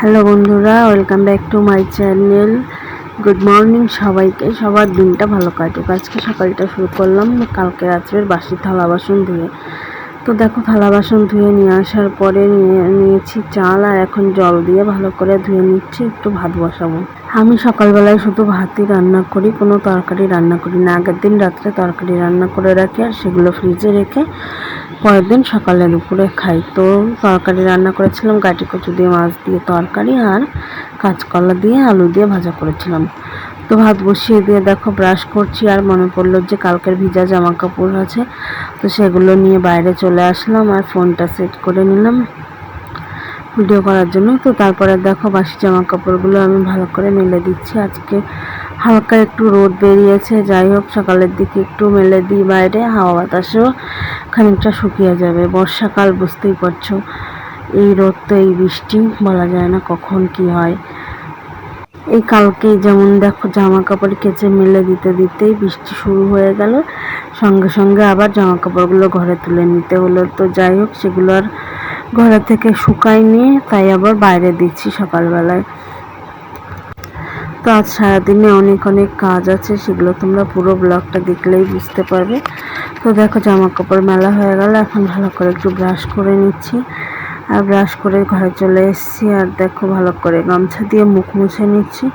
Hello বন্ধুরা, welcome back to my channel. Good morning সবাইকে। সবার দিনটা ভালো কাটুক। আজকে সকালটা শুরু করলাম কালকে রাত্রের বাসি থালা বাসন ধুয়ে। তো দেখো, থালা বাসন ধুয়ে নিয়ে আসার পরে নিয়ে, নিয়েছি চাল আর এখন জল দিয়ে ভালো করে ধুয়ে নিচ্ছি, একটু ভাত বসাবো। আমি সকালবেলায় শুধু ভাতই রান্না করি, কোনো তরকারি রান্না করি না। আগের দিন রাত্রে তরকারি রান্না করে রাখি আর সেগুলো ফ্রিজে রেখে পরের দিন সকালে দুপুরে খাই। তো তরকারি রান্না করেছিলাম, গাটি কচু দিয়ে, মাছ দিয়ে তরকারি আর কাঁচকলা দিয়ে, আলু দিয়ে ভাজা করেছিলাম। তো ভাত বসিয়ে দিয়ে দেখো ব্রাশ করছি আর মনে পড়ল যে কালকের ভিজা জামা কাপড় আছে। তো সেগুলো নিয়ে বাইরে চলে আসলাম আর ফোনটা সেট করে নিলাম ভিডিও করার জন্য তো তারপরে দেখো বাসি জামা কাপড়গুলো আমি ভালো করে মেলে দিচ্ছি। আজকে হালকা একটু রোদ বেরিয়েছে, যাই হোক সকালের দিকে একটু মেলে দিই বাইরে, হাওয়া বাতাসেও খানিকটা শুকিয়ে যাবে। বর্ষাকাল, বুঝতেই পারছ। এই রোদ তো এই বৃষ্টি, বলা যায় না কখন কি হয়। এই কালকেই যেমন দেখো জামা কাপড় কেচে মেলে দিতে দিতেই বৃষ্টি শুরু হয়ে গেল। সঙ্গে সঙ্গে আবার জামা কাপড়গুলো ঘরে তুলে নিতে হলো। তো যাই হোক, সেগুলো আর ঘরে থেকে শুকায়নি, তাই আবার বাইরে দিচ্ছি সকালবেলায়। তো আজ সারাদিনে অনেক অনেক কাজ আছে, সেগুলো তোমরা পুরো ব্লগটা দেখলেই বুঝতে পারবে। তো দেখো জামা কাপড় মেলা হয়ে গেল, এখন ভালো করে একটু ব্রাশ করে নিচ্ছি। আর ব্রাশ করে ঘরে চলে এসেছি। আর দেখো ভালো করে গামছা দিয়ে মুখ মুছে নিচ্ছি।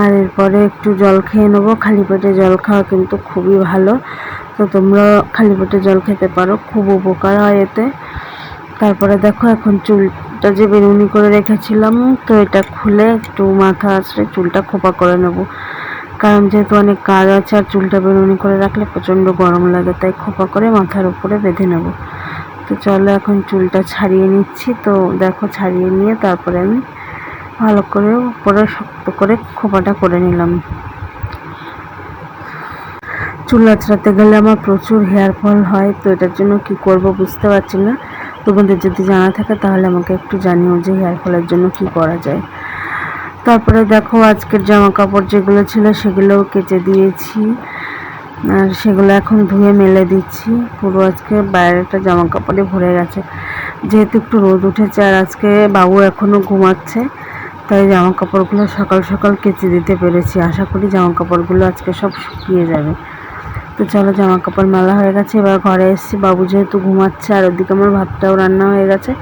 আর এরপরে একটু জল খেয়ে নেব। খালি পেটে জল খাওয়া কিন্তু খুবই ভালো। তো তোমরা খালি পেটে জল খেতে পারো, খুব উপকার হয় এতে। তারপরে দেখো এখন চুলটা যে বেরুনি করে রেখেছিলাম, তো এটা খুলে একটু মাথা আসলে চুলটা খোপা করে নেব। কারণ যেহেতু অনেক কাজ আছে, আর চুলটা বেরুনি করে রাখলে প্রচণ্ড গরম লাগে, তাই খোপা করে মাথার উপরে বেঁধে নেব। তো চলো এখন চুলটা ছাড়িয়ে নিচ্ছি। তো দেখো, ছাড়িয়ে নিয়ে তারপরে আমি ভালো করে উপরে শক্ত করে খোপাটা করে নিলাম। চুল আঁচড়াতে গেলে আমার প্রচুর হেয়ার ফল হয়, তো এটার জন্য কি করব বুঝতে পারছি না। তোমাদের যদি জানা থাকে তাহলে আমাকে একটু জানিও যে হেয়ার ফলের জন্য কি করা যায়। তারপরে দেখো, আজকের জামা কাপড় যেগুলো ছিল সেগুলোও কেচে দিয়েছি। আর সেগুলো এখন ধুয়ে মেলে দিচ্ছি। পুরো আজকে বাইরেটা জামা কাপড়ে ভরে গেছে। যেহেতু একটু রোদ উঠেছে আর আজকে বাবু এখনও ঘুমাচ্ছে, তাই জামা কাপড়গুলো সকাল সকাল কেচে দিতে পেরেছি। আশা করি জামা কাপড়গুলো আজকে সব শুকিয়ে যাবে। তো চলো জামা কাপড় মেলা হয়ে গেছে, এবার ঘরে এসেছি। বাবু যেহেতু ঘুমাচ্ছে আর ওদিকে আমার ভাতটাও রান্না হয়ে গেছে,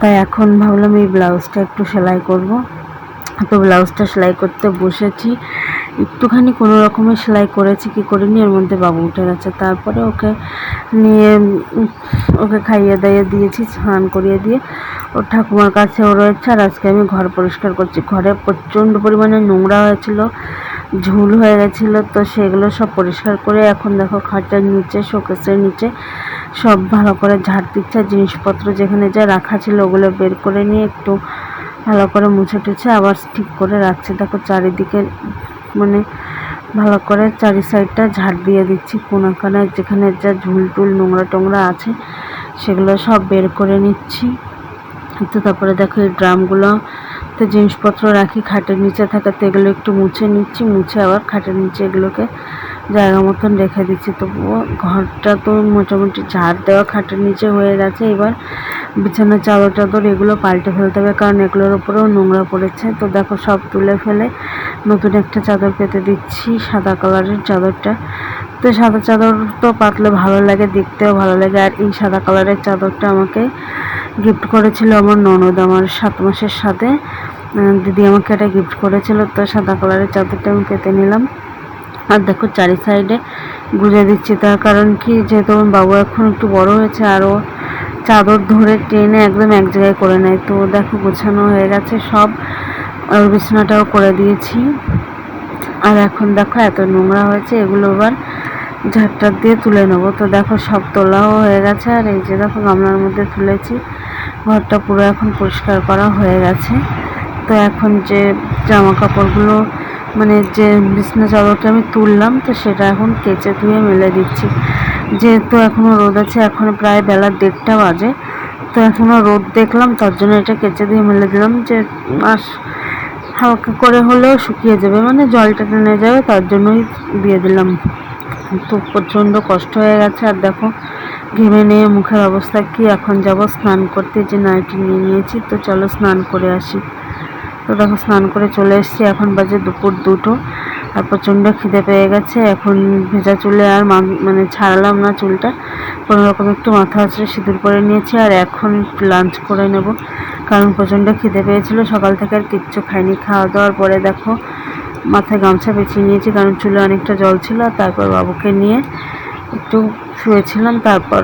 তাই এখন ভাবলাম এই ব্লাউজটা একটু সেলাই করব। তো ব্লাউজটা সেলাই করতে বসেছি। একটুখানি কোনো রকমের সেলাই করেছি, কি করিনি, এর মধ্যে বাবু উঠে গেছে। তারপরে ওকে নিয়ে ওকে খাইয়ে দাইয়ে দিয়েছি, স্নান করিয়ে দিয়ে। ওর ঠাকুমার কাছে ও রয়েছে, আর আজকে আমি ঘর পরিষ্কার করছি। ঘরে প্রচণ্ড পরিমাণে নোংরা হয়েছিল, ঝুল হয়ে গেছিল, তো সেগুলো সব পরিষ্কার করে এখন দেখো খাটের নিচে, শোকেসের নিচে সব ভালো করে ঝাড় দিচ্ছে। জিনিসপত্র যেখানে যা রাখা ছিল ওগুলো বের করে নিয়ে একটু ভালো করে মুছে টুছে আবার ঠিক করে রাখছে। দেখো চারিদিকে মানে ভালো করে চারি সাইডটা ঝাড় দিয়ে দিচ্ছি। কোনাখানে যেখানে যা ঝুল টুল নোংরা টোংরা আছে, সেগুলো সব বের করে নিচ্ছি। তো তারপরে দেখো এই ড্রামগুলো তো জিনিসপত্র রাখি, খাটের নিচে থাকে তো এগুলো একটু মুছে নিচ্ছি। মুছে আবার খাটের নিচে এগুলোকে জায়গা মতন রেখে দিচ্ছি। তবুও ঘরটা তো মোটামুটি ঝাড় দেওয়া, খাটের নিচে হয়ে গেছে। এবার বিছানার চাদর টাদর এগুলো পাল্টে ফেলতে হবে, কারণ এগুলোর উপরেও নোংরা পড়েছে। তো দেখো সব তুলে ফেলে নতুন একটা চাদর পেতে দিচ্ছি, সাদা কালারের চাদরটা। তো সাদা চাদর তো পাতলে ভালো লাগে, দেখতেও ভালো লাগে। আর এই সাদা কালারের চাদরটা আমাকে গিফট করেছিল আমার ননদ আমার সাত মাসের সাথে। দিদি আমাকে এটা গিফট করেছিল, তো সাদা কালারের চাদরটা আমি পেতে নিলাম। আর দেখো চারি সাইডে গুঁজে দিচ্ছি তার কারণ কি, যেহেতু আমার বাবু এখন একটু বড় হয়েছে আরও চাদর ধরে টেনে একদম এক জায়গায় করে নেয়। তো দেখো গোছানো হয়ে গেছে সব। আর বিছানাটাও করে দিয়েছি। আর এখন দেখো এত নোংরা হয়েছে, এগুলো এবার ঝাড়টার দিয়ে তুলে নেব। তো দেখো সব তোলাও হয়ে গেছে আর এই যে দেখো গামলার মধ্যে তুলেছি। ঘরটা পুরো এখন পরিষ্কার করা হয়ে গেছে। তো এখন যে জামা কাপড়গুলো মানে যে বিছনা চাদরটা আমি তুললাম, তো সেটা এখন কেচে ধুয়ে মেলে দিচ্ছি। যেহেতু এখনও রোদ আছে, এখন প্রায় বেলা দেড়টা বাজে, তো এখনও রোদ দেখলাম, তার জন্য এটা কেচে দিয়ে মেলে দিলাম যে আর হালকা করে হলেও শুকিয়ে যাবে মানে জলটা টেনে যাবে, তার জন্যই দিয়ে দিলাম। তো প্রচণ্ড কষ্ট হয়ে গেছে, আর দেখো, ঘেমে নিয়ে মুখের অবস্থা কি, এখন যাব স্নান করতে, যে নাইটি নিয়ে নিয়েছি, তো চলো স্নান করে আসি। তো দেখো স্নান করে চলে এসেছি। এখন বাজে দুপুর দুটো। আর প্রচণ্ড খিদে পেয়ে গেছে। এখন ভেজা চুলে আর মানে ছাড়ালাম না চুলটা। কোনো রকম একটু মাথা আছে সিঁদুর করে নিয়েছি আর এখন লাঞ্চ করে নেব। কারণ প্রচণ্ড খিদে পেয়েছিল। সকাল থেকে আর কিচ্ছু খাইনি। খাওয়া দাওয়ার পরে দেখো, মাথায় গামছা পেঁচিয়ে নিয়েছি কারণ চুলে অনেকটা জল ছিল। তারপর বাবুকে নিয়ে একটু শুয়েছিলাম। তারপর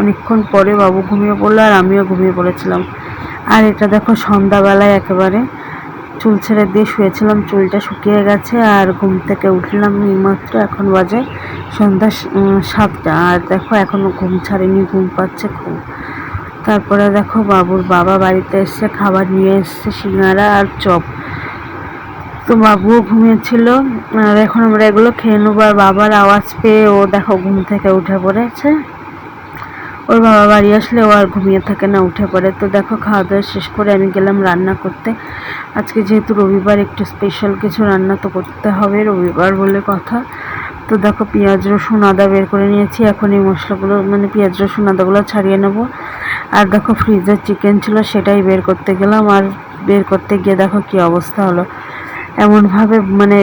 অনেকক্ষণ পরে বাবু ঘুমিয়ে পড়ল আর আমিও ঘুমিয়ে পড়েছিলাম। আর এটা দেখো সন্ধ্যাবেলায় একেবারে। চুল ছেড়ে দিয়ে শুয়েছিলাম, চুলটা শুকিয়ে গেছে আর ঘুম থেকে উঠলাম এইমাত্র। এখন বাজে সন্ধ্যা সাতটা আর দেখো এখনও ঘুম ছাড়েনি, ঘুম পাচ্ছে খুব। তারপরে দেখো বাবুর বাবা বাড়িতে এসে খাবার নিয়ে এসছে, সিঙ্গারা আর চপ। তো বাবুও ঘুমিয়েছিল আর এখন আমরা এগুলো খেয়ে নেব আর বাবার আওয়াজ পেয়ে ও দেখো ঘুম থেকে উঠে পড়েছে। ওর বাবা বাড়ি আসলে ও আর ঘুমিয়ে থাকে না, উঠে পড়ে। তো দেখো, খাওয়া দাওয়া শেষ করে আমি গেলাম রান্না করতে। আজকে যেহেতু রবিবার, একটু স্পেশাল কিছু রান্না তো করতে হবে রবিবার বলে কথা। তো দেখো, পেঁয়াজ, রসুন, আদা বের করে নিয়েছি। এখন এই মশলাগুলো মানে পেঁয়াজ, রসুন, আদাগুলো ছাড়িয়ে নেব। আর দেখো ফ্রিজের চিকেন ছিল, সেটাই বের করতে গেলাম। আর বের করতে গিয়ে দেখো, কি অবস্থা হলো। এমনভাবে মানে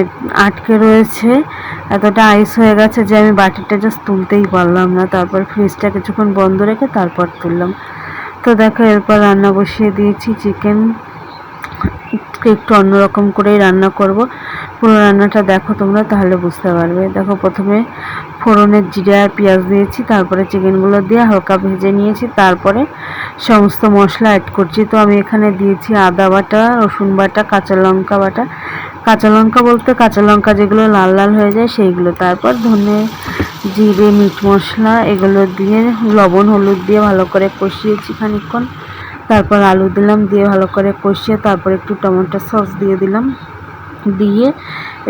আটকে রয়েছে, এতটা আইস হয়ে গেছে যে আমি বাটিটা জাস্ট তুলতেই পারলাম না। তারপর ফ্রিজটা কিছুক্ষণ বন্ধ রেখে তারপর তুললাম। তো দেখো, এরপর রান্না বসিয়ে দিয়েছি চিকেন একটু অন্যরকম করেই রান্না করব। পুরো রান্নাটা দেখো তোমরা, তাহলে বুঝতে পারবে। দেখো প্রথমে ফোড়নের জিরে আর পেঁয়াজ দিয়েছি, তারপরে চিকেনগুলো দিয়ে হালকা ভেজে নিয়েছি, তারপরে সমস্ত মশলা অ্যাড করছি। তো আমি এখানে দিয়েছি আদা বাটা, রসুন বাটা, কাঁচা লঙ্কা বাটা। কাঁচা লঙ্কা বলতে কাঁচা লঙ্কা যেগুলো লাল লাল হয়ে যায় সেইগুলো, তারপর ধনে জিরে, মিট মশলা এগুলো দিয়ে লবণ, হলুদ দিয়ে ভালো করে কষিয়েছি খানিকক্ষণ। তারপর আলু দিলাম, দিয়ে ভালো করে কষিয়ে তারপর একটু টমেটো সস দিয়ে দিলাম। দিয়ে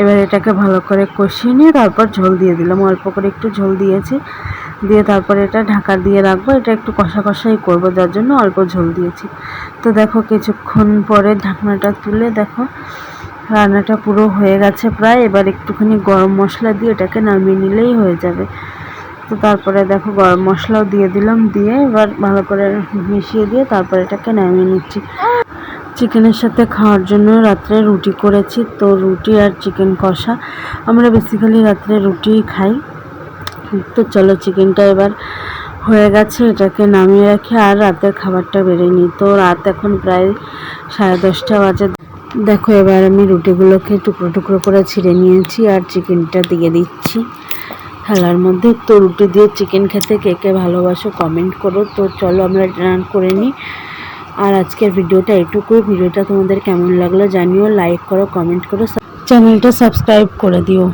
এবার এটাকে ভালো করে কষিয়ে নিয়ে তারপর ঝোল দিয়ে দিলাম। অল্প করে একটু ঝোল দিয়েছি। দিয়ে তারপর এটা ঢাকা দিয়ে রাখব। এটা একটু কষা কষাই করব, যার জন্য অল্প ঝোল দিয়েছি। তো দেখো কিছুক্ষণ পরে ঢাকনাটা তুলে দেখো, রান্নাটা পুরো হয়ে গেছে প্রায়। এবার একটুখানি গরম মশলা দিয়ে এটাকে নামিয়ে নিলেই হয়ে যাবে। তো তারপরে দেখো গরম মশলাও দিয়ে দিলাম, দিয়ে এবার ভালো করে মিশিয়ে দিয়ে তারপরে এটাকে নামিয়ে নিচ্ছি। চিকেনের সাথে খাওয়ার জন্য রাত্রে রুটি করেছি, তো রুটি আর চিকেন কষা। আমরা বেসিক্যালি রাত্রে রুটিই খাই। তো চলো চিকেনটা এবার হয়ে গেছে, এটাকে নামিয়ে রাখি আর রাতের খাবারটা নিই। তো রাত এখন প্রায় সাড়ে দশটা বাজে। দেখো এবার আমি রুটিগুলোকে টুকরো টুকরো করে ছিঁড়ে নিয়েছি আর চিকেনটা দিয়ে দিচ্ছি। থালার মধ্যে তো রুটি দিয়ে চিকেন খেতে কে কে ভালোবাসো কমেন্ট করো। তো চলো আমরা রান করে নিই আর আজকের ভিডিওটা এটুকুই। ভিডিওটা তোমাদের কেমন লাগল জানিও লাইক করো কমেন্ট করো চ্যানেলটা সাবস্ক্রাইব করে দিও।